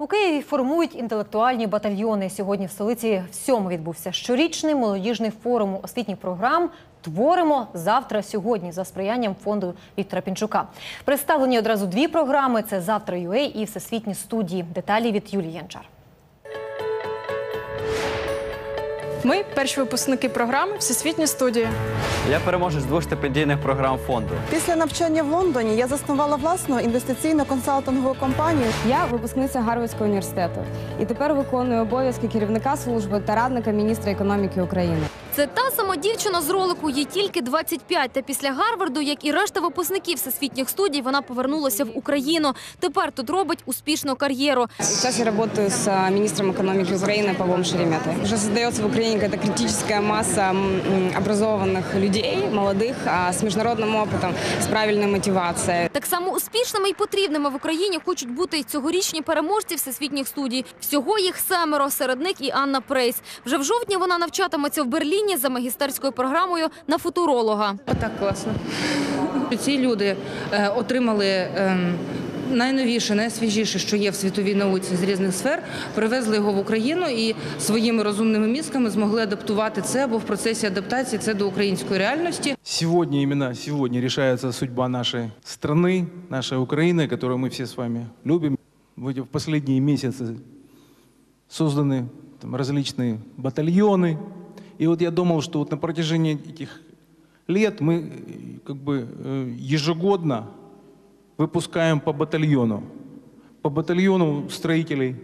У Києві формують інтелектуальні батальйони. Сьогодні в столиці всьому відбувся щорічний молодіжний форум освітніх програм. Творимо завтра сьогодні за сприянням фонду Віктора Пінчука. Представлені одразу дві програми: це завтра UA і всесвітні студії. Деталі від Юлії Янчар. Ми перші випускники програми Всесвітні студії. Я переможець двох стипендійних програм фонду. Після навчання в Лондоні я заснувала власну інвестиційно консалтингову компанію. Я випускниця Гарвардського університету і тепер виконую обов'язки керівника служби та радника міністра економіки України. Це та сама дівчина з ролику, їй тільки 25. Та після Гарварду, як і решта випускників всесвітніх студій, вона повернулася в Україну. Тепер тут робить успішну кар'єру. Сейчас я работаю с а, министром экономики Украины Павлом Шереметой. Уже создается в Украине какая-то критическая масса м, м, образованных людей, молодых, а, с международным опытом, с правильной мотивацией. Так само успішними і потрібними в Україні хочуть бути й цьогорічні переможці всесвітніх студій. Всього їх семеро. Серед них і Анна Прейс. Вже в жовтні вона навчатиметься в Берліні за магістерською програмою на футуролога. Так класно. Ці люди е, отримали ем, найновіше, найсвіжіше, що є в світовій науці з різних сфер, привезли його в Україну і своїми розумними мізками змогли адаптувати це, бо в процесі адаптації це до української реальності. Сегодня, именно сегодня решается судьба нашей страны, нашей Украины, которую мы все с вами любим. В эти в последние месяцы созданы там, различные батальоны. И вот я думал, что вот на протяжении этих лет мы э, как бы э, ежегодно выпускаем по батальону. По батальону строителей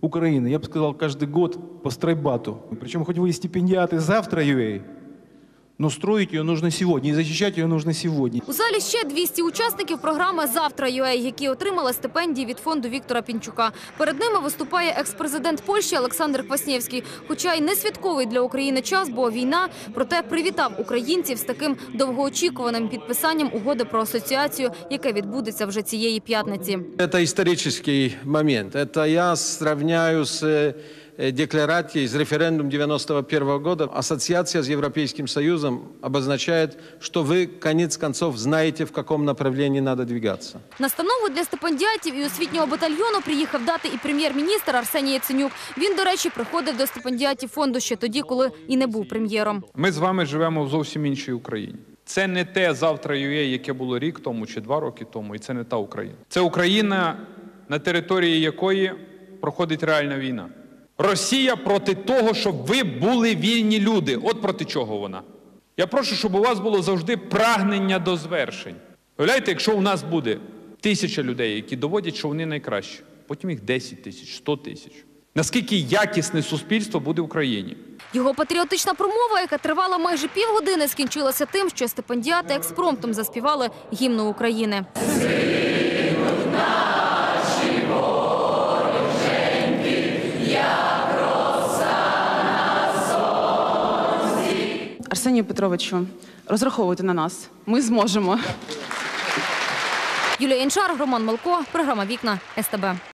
Украины. Я бы сказал, каждый год по стройбату. Причем хоть вы и стипендиаты завтра UA, но строить ее нужно сегодня, и защищать ее нужно сегодня. У залі ще 200 учасників програми Завтра UA, які отримали стипендії від фонду Віктора Пінчука. Перед ними виступає екс-президент Польщі Олександр Кваснєвський. Хоча й не святковий для України час, бо війна, проте привітав українців з таким довгоочікуваним підписанням угоди про асоціацію, яке відбудеться вже цієї п'ятниці. Это исторический момент. Это я сравняю с э, декларацией, с референдум 91 года. Ассоциация с Европейским Союзом обозначает, что вы, конец концов, знаете, в каком направлении надо двигаться. Настанову для стипендіатів і освітнього батальйону приїхав дати і прем'єр-міністр Арсеній Яценюк. Він, до речі, приходив до стипендіатів фонду ще тоді, коли і не був прем'єром. Ми з вами живемо в зовсім іншій Україні. Це не те завтра UA, яке було рік тому чи два роки тому, і це не та Україна. Це Україна, на території якої проходить реальна війна. Росія проти того, щоб ви були вільні люди. От проти чого вона. Я прошу, щоб у вас було завжди прагнення до звершень. Уявляєте, якщо у нас буде тисяча людей, які доводять, що вони найкращі, потім їх 10 тисяч, 100 тисяч. Наскільки якісне суспільство буде в Україні? Його патріотична промова, яка тривала майже півгодини, скінчилася тим, що стипендіати експромтом заспівали гімну України. Арсенію Петровичу, розраховуйте на нас. Ми зможемо. Юлія Інчар, Роман Малко, програма Вікна СТБ.